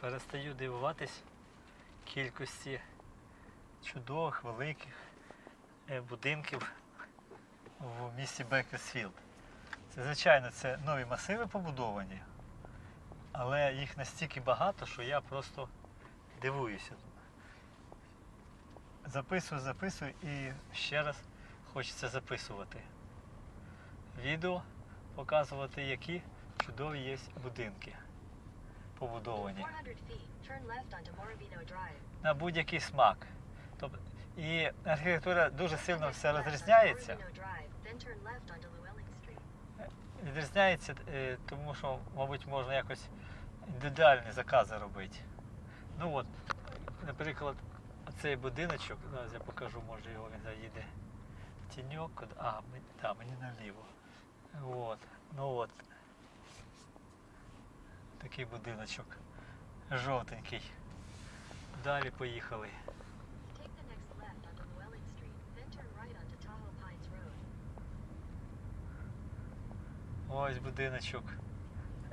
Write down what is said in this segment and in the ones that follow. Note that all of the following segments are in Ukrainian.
перестаю дивуватись кількості чудових, великих е, будинків в місті Бекерсфілд. Це, звичайно, це нові масиви побудовані, але їх настільки багато, що я просто дивуюся. Записую, записую і ще раз хочеться записувати. Відео показувати, які чудові є будинки побудовані 400 feet, turn left onto Moravino Drive. на будь-який смак. Тобто, і архітектура дуже сильно все розрізняється. Відрізняється, е, тому що, мабуть, можна якось індивідуальні закази робити. Ну от, наприклад, цей будиночок, зараз я покажу, може його він заїде в тіньок. А, да, мені наліво. От, ну от. Такий будиночок. Жовтенький. Далі поїхали. Ось будиночок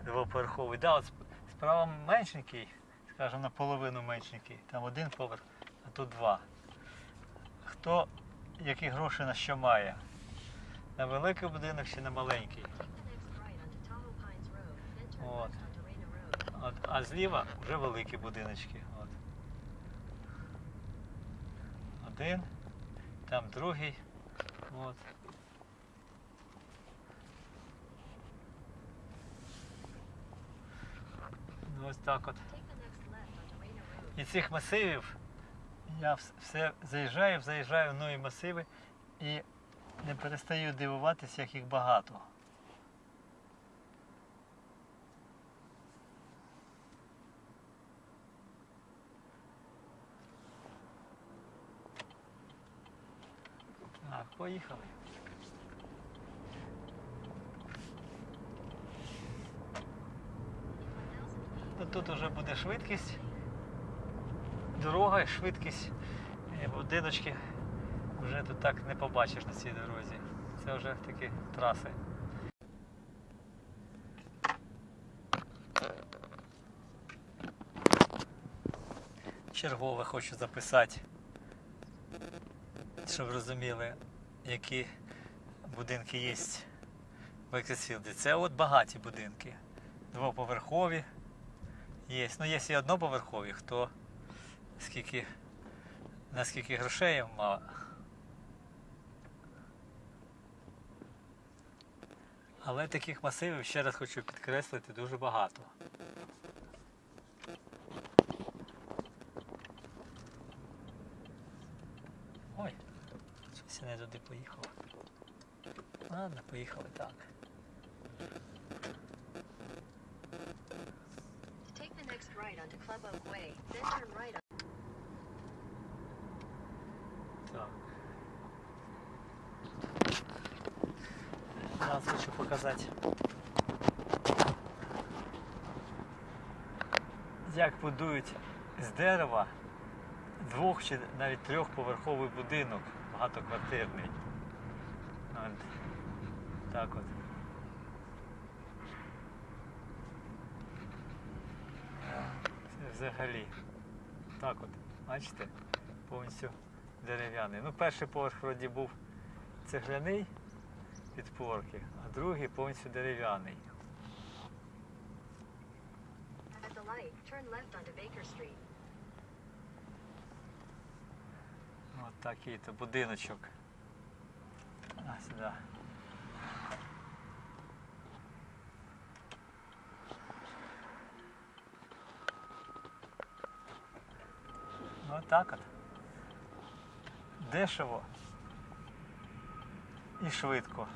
двоповерховий. Да, от справа меншенький, скажімо, наполовину меншенький. Там один поверх, а тут два. Хто які гроші на що має? На великий будинок чи на маленький? От. left onto Rayner Road. От, а зліва вже великі будиночки. От. Один, там другий. От. Ну, Ось так от. І цих масивів я все заїжджаю, заїжджаю в нові масиви і не перестаю дивуватися, як їх багато. Так, поїхали. Ну, тут вже буде швидкість дорога і швидкість е, будиночки вже тут так не побачиш на цій дорозі. Це вже такі траси. Чергове хочу записати, щоб розуміли, які будинки є в Ексфілді. Це от багаті будинки. Двоповерхові. Є. Ну, є і одноповерхові, хто скільки, наскільки грошей мав. Але таких масивів, ще раз хочу підкреслити, дуже багато. Ой, щось не туди поїхав. Ладно, поїхали так. Take the next right onto Club Oak Way, then turn right on. Так. Зараз хочу показати. Як будують з дерева двох чи навіть трьохповерховий будинок багатоквартирний. От. Так от. Це взагалі. Так от, бачите? Повністю дерев'яний. Ну, перший поверх вроді був цегляний підпорки, а другий повністю дерев'яний. Turn left onto Baker Street. От такий то будиночок. А, сюди. Ну так от. Дешево і швидко.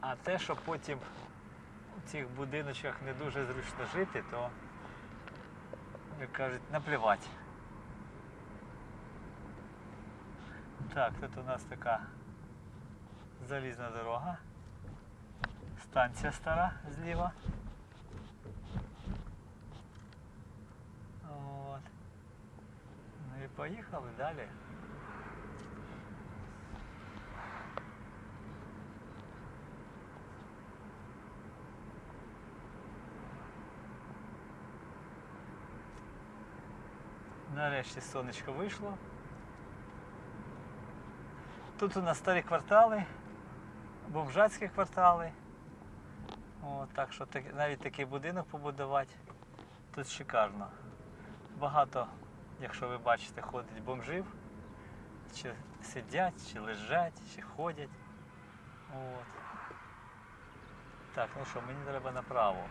А те, що потім у цих будиночках не дуже зручно жити, то, як кажуть, наплівати. Так, тут у нас така залізна дорога. Станція стара зліва. От. Ну і поїхали далі. Нарешті сонечко вийшло. Тут у нас старі квартали, бомжацькі квартали. О, так що навіть такий будинок побудувати тут шикарно. Багато, якщо ви бачите, ходить бомжів, чи сидять, чи лежать, чи ходять. От. Так, ну що, мені треба направо.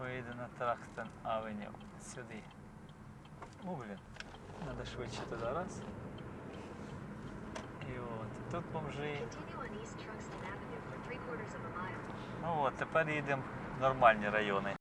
Поїду на Трахтен Авеню. Сюди. О, блін. Треба швидше туди раз. І от. Тут бомжи. Ну от, тепер їдемо в нормальні райони.